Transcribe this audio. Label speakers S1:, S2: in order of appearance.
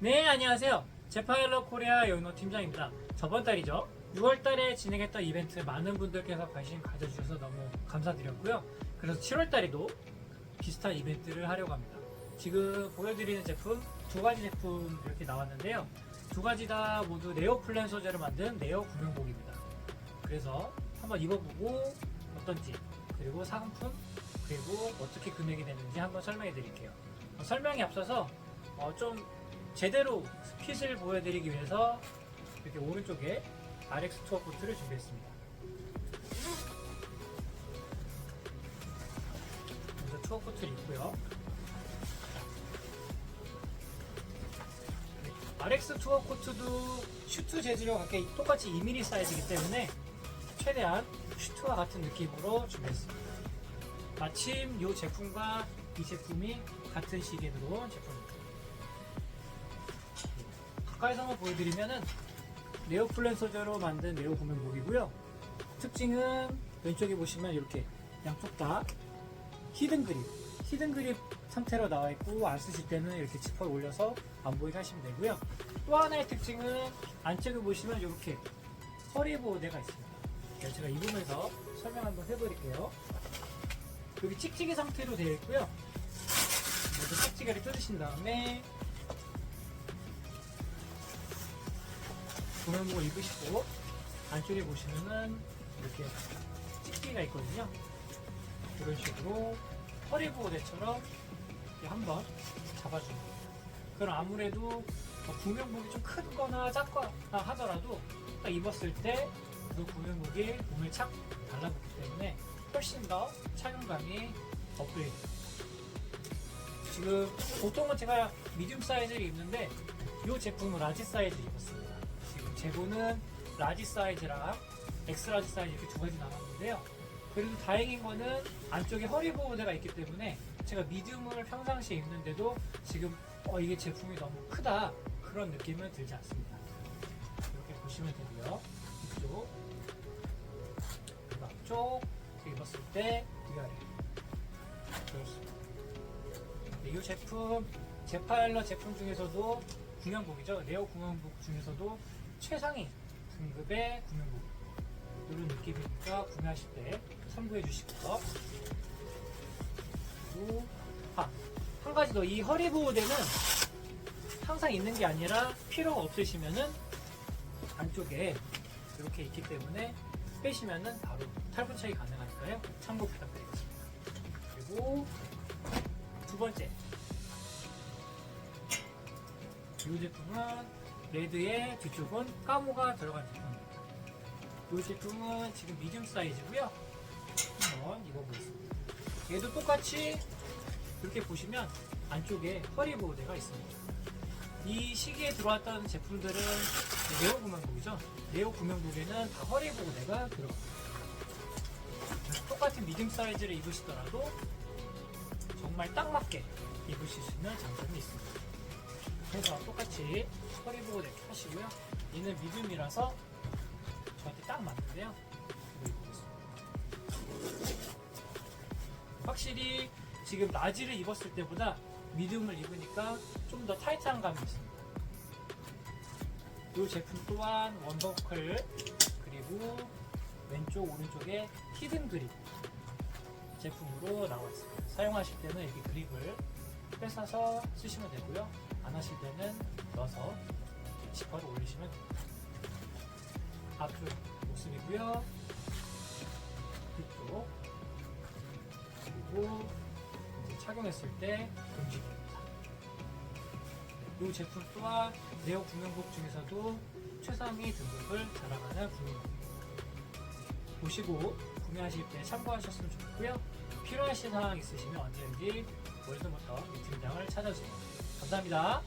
S1: 네, 안녕하세요. 제파일러 코리아 연어 팀장입니다. 저번 달이죠. 6월 달에 진행했던 이벤트 많은 분들께서 관심 가져주셔서 너무 감사드렸고요. 그래서 7월 달에도 비슷한 이벤트를 하려고 합니다. 지금 보여드리는 제품 두 가지 제품 이렇게 나왔는데요. 두 가지 다 모두 네오 플랜 소재로 만든 네오 구명복입니다. 그래서 한번 입어보고 어떤지 그리고 상품 그리고 어떻게 금액이 되는지 한번 설명해 드릴게요. 어, 설명에 앞서서 어, 좀 제대로 핏을 보여드리기 위해서 이렇게 오른쪽에 RX 투어 코트를 준비했습니다. 먼저 투어 코트를 입고요. RX 투어 코트도 슈트 재질과 같게 똑같이 2mm 사이즈이기 때문에 최대한 슈트와 같은 느낌으로 준비했습니다. 마침 이 제품과 이 제품이 같은 들어온 제품입니다. 가까이서 한번 보여드리면은 네오플랜 소재로 만든 네오 구명복이고요. 특징은 왼쪽에 보시면 이렇게 양쪽 다 히든 그립, 히든 그립 상태로 나와 있고 안 쓰실 때는 이렇게 지퍼를 올려서 안 보이게 하시면 되고요. 또 하나의 특징은 안쪽에 보시면 이렇게 허리 보호대가 있습니다. 네, 제가 입으면서 설명 한번 해드릴게요. 여기 찍찍이 상태로 되어 있고요. 먼저 찍찍이를 뜯으신 다음에 구명복을 입으시고 안쪽에 보시면은 이렇게 찍기가 있거든요. 이런 식으로 허리 보호대처럼 한번 잡아줍니다. 그럼 아무래도 뭐 구명복이 좀 크거나 작거나 하더라도 딱 입었을 때 그 구명복이 몸에 착 달라붙기 때문에 훨씬 더 착용감이 업그레이드. 지금 보통은 제가 미디움 사이즈를 입는데 이 제품은 라지 사이즈. 지금 재고는 라지 사이즈랑 엑스라지 사이즈 이렇게 두 가지 나왔는데요. 그래도 다행인 거는 안쪽에 허리 보호대가 있기 때문에 제가 미디움을 평상시에 입는데도 지금 어, 이게 제품이 너무 크다 그런 느낌은 들지 않습니다. 이렇게 보시면 되고요. 이쪽, 그리고 앞쪽 입었을 때 위아래 그렇습니다. 네, 이 제품 제파일러 제품 중에서도 구명복이죠. 네오 구명복 중에서도 최상위 등급의 구명복 이런 느낌이니까 구매하실 때 참고해 주시고요. 그리고 아, 한 가지 더 이 허리 보호대는 항상 있는 게 아니라 필요가 없으시면은 안쪽에 이렇게 있기 때문에 빼시면은 바로 탈부착이 가능하니까요. 참고 부탁드리겠습니다. 그리고 두 번째 이 제품은 레드의 뒤쪽은 까모가 들어간 제품입니다. 이 제품은 지금 미디움 사이즈고요. 한번 입어보겠습니다. 얘도 똑같이 이렇게 보시면 안쪽에 허리 보호대가 있습니다. 이 시기에 들어왔던 제품들은 네오 구명복이죠. 네오 구명복에는 다 허리 보호대가 들어갑니다. 똑같은 미디움 사이즈를 입으시더라도 정말 딱 맞게 입으실 수 있는 장점이 있습니다. 그래서 똑같이 허리 보호대 하시고요. 얘는 미디움이라서 저한테 딱 맞는데요. 확실히 지금 라지를 입었을 때보다 미디움을 입으니까 좀 더 타이트한 감이 있습니다. 이 제품 또한 원버클 그리고 왼쪽 오른쪽에 히든 그립 제품으로 나와 있습니다. 사용하실 때는 이렇게 그립을 뺏어서 쓰시면 되고요. 안 하실 때는 넣어서 지퍼를 올리시면 됩니다. 앞쪽 모습이고요. 뒤쪽 그리고 이제 착용했을 때 움직입니다. 이 제품 또한 네오 구명복 중에서도 최상위 등급을 자랑하는 구명복입니다. 보시고 구매하실 때 참고하셨으면 좋겠고요. 필요하신 사항 있으시면 언제든지 월드부터 이 팀장을 찾아주세요. 감사합니다.